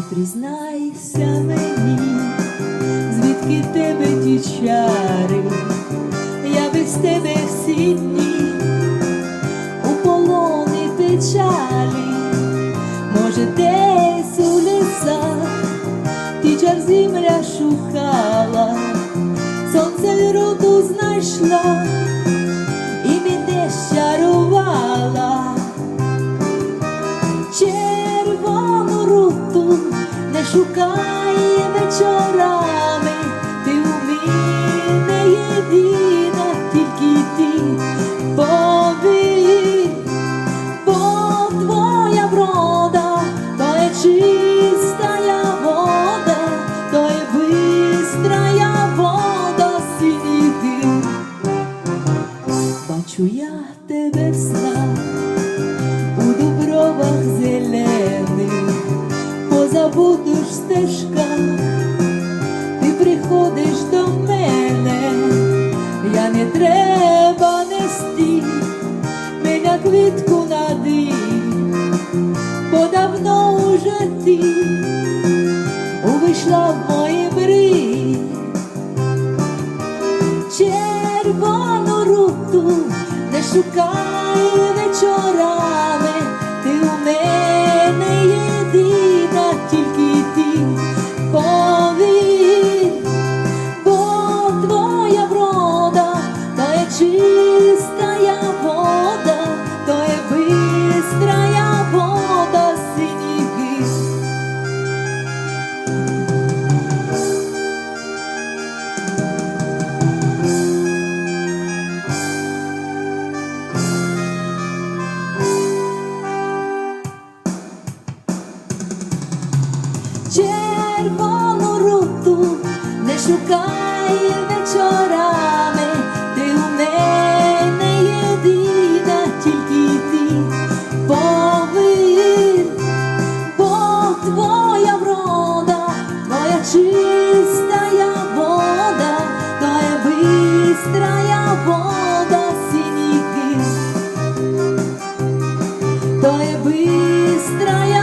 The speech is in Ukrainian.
ти признайся мені, звідки тебе ті чари, я без тебе всі дні у полони печалі, може, десь у лісах ті чар земля шукала, сонце роду знайшла. Не шукай вечорами, ти у мене єдина, тільки ти повір, бо твоя врода, то є чистая вода, то є бистрая вода, синій дим. Бачу я тебе в снах, у дубровах зелених, по забутих стежках, ти приходиш до мене, я не треба нести мене квітку на дим, бо давно уже ти увійшла в мої мрії. Червону руту не шукай вечорами, червону руту. Не шукай вечорами, ти у мене єдина, тільки ти. Повір, бо твоя врода, твоя чистая вода, твоя бистрая вода синіх. То є бистрая